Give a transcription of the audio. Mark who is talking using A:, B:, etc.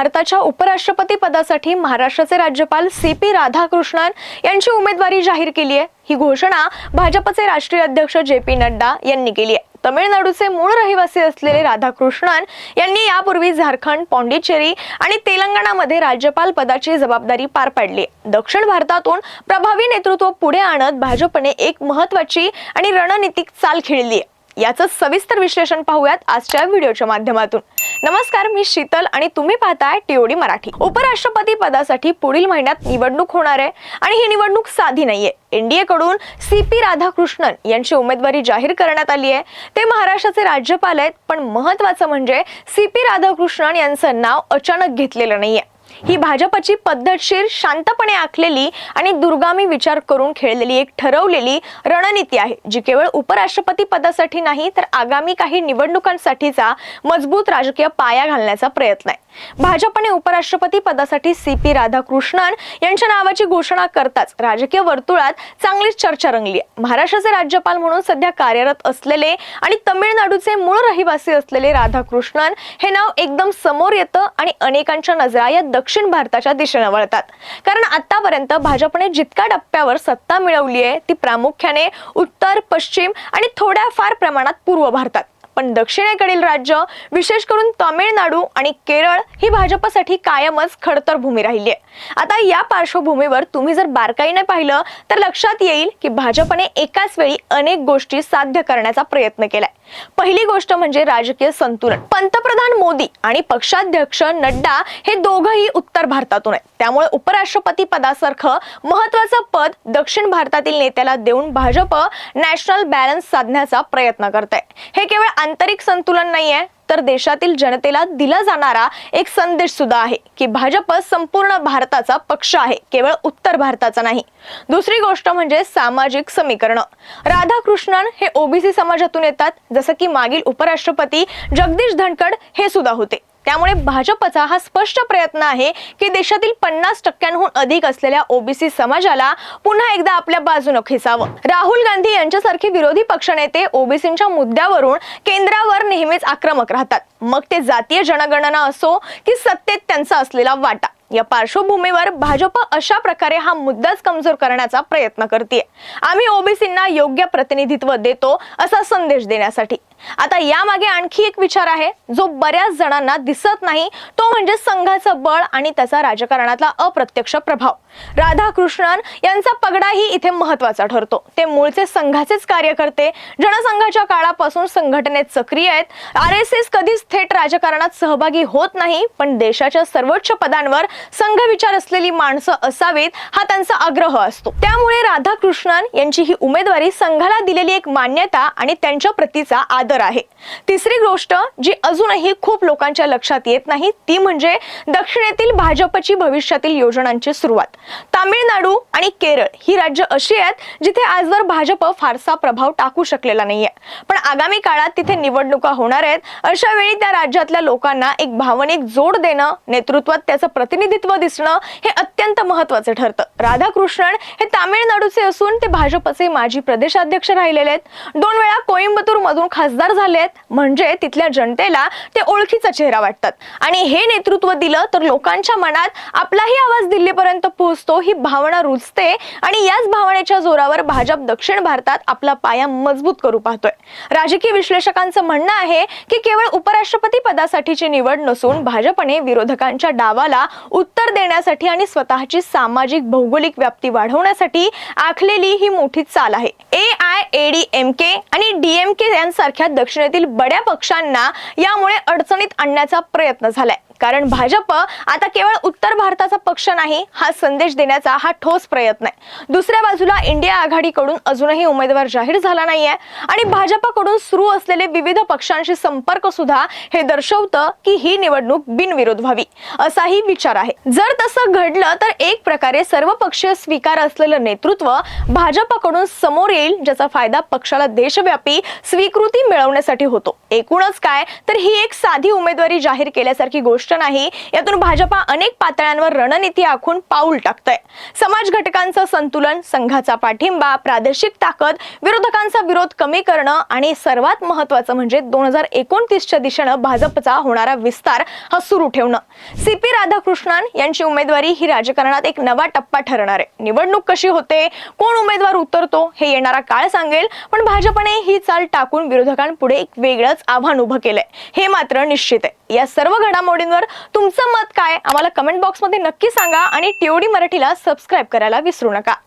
A: भारताच्या उपराष्ट्रपती पदासाठी महाराष्ट्राचे राज्यपाल सी पी राधाकृष्णन यांची उमेदवारी जाहीर केली आहे. ही घोषणा भाजपचे राष्ट्रीय अध्यक्ष जे पी नड्डा यांनी केली आहे. तमिळनाडूचे मूळ रहिवासी असलेले राधाकृष्णन यांनी यापूर्वी झारखंड पॉंडिचेरी आणि तेलंगणामध्ये राज्यपाल पदाची जबाबदारी पार पाडली आहे. दक्षिण भारतातून प्रभावी नेतृत्व पुढे आणत भाजपने एक महत्वाची आणि रणनीतिक चाल खेळली आहे. याचं सविस्तर विश्लेषण पाहूयात आजच्या व्हिडिओच्या माध्यमातून. नमस्कार मी शीतल आणि तुम्ही पाहताय टीओडी मराठी. उपराष्ट्रपती पदासाठी पुढील महिन्यात निवडणूक होणार आहे आणि ही निवडणूक साधी नाहीये. एनडीए कडून सी पी राधाकृष्णन यांची उमेदवारी जाहीर करण्यात आली आहे. ते महाराष्ट्राचे राज्यपाल आहेत पण महत्वाचं म्हणजे सी पी राधाकृष्णन यांचं नाव अचानक घेतलेलं नाहीये. ही भाजपची पद्धतशीर शांतपणे आखलेली आणि दुर्गामी विचार करून खेळलेली एक ठरवलेली रणनीती आहे जी केवळ उपराष्ट्रपती पदासाठी नाही तर आगामी काही निवडणुकांसाठीचा मजबूत राजकीय पाया घालण्याचा प्रयत्न आहे. भाजपने उपराष्ट्रपती पदासाठी सी पी राधाकृष्णन यांच्या नावाची घोषणा करताच राजकीय वर्तुळात चांगलीच चर्चा रंगली आहे. महाराष्ट्राचे राज्यपाल म्हणून सध्या कार्यरत असलेले आणि तमिळनाडूचे मूळ रहिवासी असलेले राधाकृष्णन हे नाव एकदम समोर येतं आणि अनेकांच्या नजरा या दक्षिण भारताच्या दिशेने वळतात. कारण आतापर्यंत भाजपने जितक्या टप्प्यावर सत्ता मिळवली आहे ती प्रामुख्याने उत्तर पश्चिम आणि थोड्या फार प्रमाणात पूर्व भारतात. पण दक्षिणेकडील राज्य विशेष करून तामिळनाडू आणि केरळ ही भाजपसाठी कायमच खडतर भूमी राहिली आहे आता या पार्श्वभूमीवर तुम्ही जर बारकाईने पाहिलं तर लक्षात येईल की भाजपने एकाच वेळी अनेक गोष्टी साध्य करण्याचा प्रयत्न केलाय. पहिली गोष्ट म्हणजे राजकीय संतुलन. पंतप्रधान मोदी आणि पक्षाध्यक्ष नड्डा हे दोघंही उत्तर भारतातून आहेत. त्यामुळे उपराष्ट्रपती पदासारखं महत्वाचं पद दक्षिण भारतातील नेत्याला देऊन भाजप नॅशनल बॅलन्स साधण्याचा प्रयत्न करत आहे हे केवळ आंतरिक संतुलन नाही आहे तर देशातील जनतेला दिला जाणारा एक संदेश सुद्धा आहे की भाजप संपूर्ण भारताचा पक्ष आहे केवळ उत्तर भारताचा नाही. दुसरी गोष्ट म्हणजे सामाजिक समीकरण. राधाकृष्णन हे ओबीसी समाजातून येतात जसं की मागील उपराष्ट्रपती जगदीश धनखड हे सुद्धा होते. त्यामुळे भाजपचा हा स्पष्ट प्रयत्न आहे की देशातील पन्नास टक्क्यांहून अधिक असलेल्या ओबीसी समाजाला पुन्हा एकदा आपल्या बाजूनं खेचावं. राहुल गांधी यांच्यासारखे विरोधी पक्षनेते ओबीसींच्या मुद्द्यावरून केंद्रावर नेहमीच आक्रमक राहतात. मग ते जातीय जनगणना असो की सत्तेत त्यांचा असलेला वाटा. या पार्श्वभूमीवर भाजप अशा प्रकारे हा मुद्दाच कमजोर करण्याचा प्रयत्न करते आम्ही ओबीसींना योग्य प्रतिनिधित्व देतो असा संदेश देण्यासाठी. आता यामागे आणखी एक विचार आहे जो बऱ्याच जणांना दिसत नाही तो म्हणजे संघाचं बळ आणि त्याचा राजकारणातला अप्रत्यक्ष प्रभाव. राधाकृष्णन यांचा पगडाही इथे महत्त्वाचा ठरतो. ते मूळचे संघाचेच कार्यकर्ते जनसंघाच्या काळापासून संघटनेत सक्रिय आहेत. आर एस एस कधीच थेट राजकारणात सहभागी होत नाही पण देशाच्या सर्वोच्च पदांवर संघ विचार असलेली माणसं असावीत हा त्यांचा आग्रह असतो. त्यामुळे राधाकृष्णन यांची ही उमेदवारी संघाला दिलेली एक मान्यता आणि त्यांच्या प्रतीचा आदर आहे. तिसरी गोष्ट जी अजूनही खूप लोकांच्या लक्षात येत नाही ती म्हणजे दक्षिणेतील भाजपची भविष्यातील योजनांची सुरुवात. तामिळनाडू आणि केरळ ही राज्य अशी आहेत जिथे आजवर भाजप फारसा प्रभाव टाकू शकलेला नाहीये. पण आगामी काळात तिथे निवडणुका होणार आहेत. अशा वेळी त्या राज्यातल्या लोकांना एक भावनिक जोड देणं नेतृत्वात त्याचं प्रतिनिधी प्रतिनिधित्व दिसणं हे अत्यंत महत्वाचं ठरतं. राधाकृष्णन हे तामिळनाडूचे असून ते भाजपचे माजी प्रदेशाध्यक्ष राहिलेले आहेत. दोन वेळा कोइंबतूर मधून खासदार झाले आहेत. म्हणजे तिथल्या जनतेला ते ओळखीचा चेहरा वाटतात. आणि हे नेतृत्व दिलं तर लोकांच्या मनात आपलाही आवाज दिल्लीपर्यंत पोहोचतो ही भावना रुजते आणि याच भावनेच्या जोरावर भाजप दक्षिण भारतात आपला पाया मजबूत करू पाहतोय. राजकीय विश्लेषकांचं म्हणणं आहे की केवळ उपराष्ट्रपती पदासाठीची निवड नसून भाजपने विरोधकांच्या डावाला उत्तर देण्यासाठी आणि स्वतः स्वतःची सामाजिक भौगोलिक व्याप्ती वाढवण्यासाठी आखलेली ही मोठी चाल आहे. A I A D M K आणि डीएमके यांसारख्या दक्षिणेतील बड्या पक्षांना यामुळे अडचणीत आणण्याचा प्रयत्न झालाय. कारण भाजप आता केवळ उत्तर भारताचा पक्ष नाही हा संदेश देण्याचा हा ठोस प्रयत्न आहे. दुसऱ्या बाजूला इंडिया आघाडीकडून अजूनही उमेदवार जाहीर झाला नाहीये आणि भाजपकडून सुरू असलेले विविध पक्षांशी संपर्क सुद्धा हे दर्शवतं की ही निवडणूक बिनविरोध व्हावी असाही विचार आहे. जर तसं घडलं तर एक प्रकारे सर्व पक्षीय स्वीकार असलेलं नेतृत्व भाजपकडून समोर येईल ज्याचा फायदा पक्षाला देशव्यापी स्वीकृती मिळवण्यासाठी होतो. एकूणच काय? तर ही एक साधी उमेदवारी जाहीर केल्यासारखी गोष्ट नाही. यातून भाजपा अनेक पातळ्यांवर रणनीती आखून पाऊल टाकतंय. समाज घटकांचं संतुलन संघाचा पाठिंबा प्रादेशिक ताकद विरोधकांचा विरोध कमी करणं आणि सर्वात महत्वाचं म्हणजे दोन हजार एकोणतीसच्या दिशेनं भाजपचा होणारा विस्तार हा सुरू ठेवणं. सी पी राधाकृष्णन यांची उमेदवारी ही राजकारणात एक नवा टप्पा ठरणार आहे. निवडणूक कशी होते कोण उमेदवार उतरतो हे येणारा काळ सांगेल पण भाजपने ही चाल टाकून विरोधकांपुढे एक वेगळंच आव्हान उभं केलंय. हे मात्र निश्चित आहे. या सर्व घडामोडींवर तुमचं मत काय? आम्हाला कमेंट बॉक्समध्ये नक्की सांगा आणि टीओडी मराठीला सबस्क्राईब करायला विसरू नका.